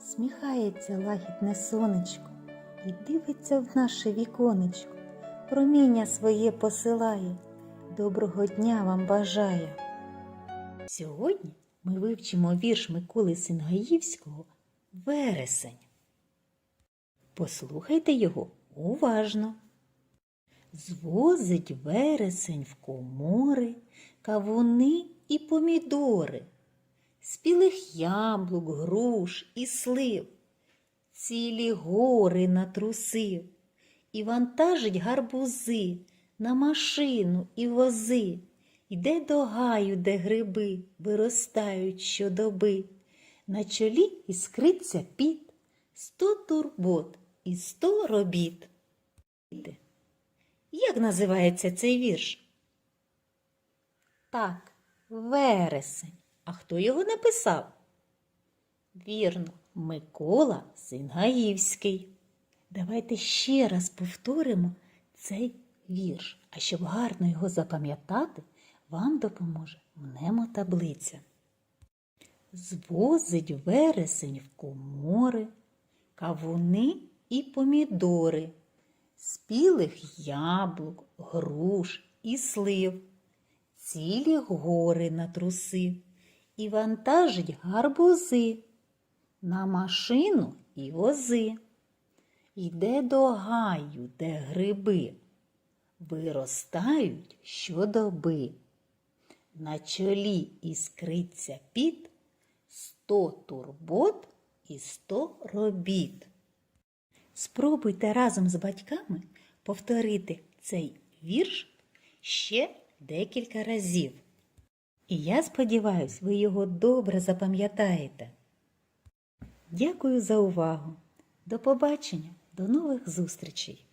Сміхається лагідне сонечко і дивиться в наше віконечко, проміння своє посилає, доброго дня вам бажає. Сьогодні ми вивчимо вірш Миколи Сингаївського Вересень. Послухайте його уважно. Звозить вересень в комори, кавуни і помідори, спілих яблук, груш і слив, цілі гори натрусив, і вантажить гарбузи на машину і вози, йде до гаю, де гриби виростають щодоби. На чолі іскриться піт, сто турбот і сто робіт. Як називається цей вірш? Так, вересень. А хто його написав? Вірно, Микола Сингаївський. Давайте ще раз повторимо цей вірш. А щоб гарно його запам'ятати, вам допоможе мнемотаблиця. Звозить вересень в комори, кавуни і помідори, спілих яблук, груш і слив, цілі гори натрусив і вантажить гарбузи на машину і вози. Йде до гаю, де гриби виростають щодоби. На чолі іскриться під сто турбот і сто робіт. Спробуйте разом з батьками повторити цей вірш ще декілька разів. І я сподіваюся, ви його добре запам'ятаєте. Дякую за увагу. До побачення, до нових зустрічей!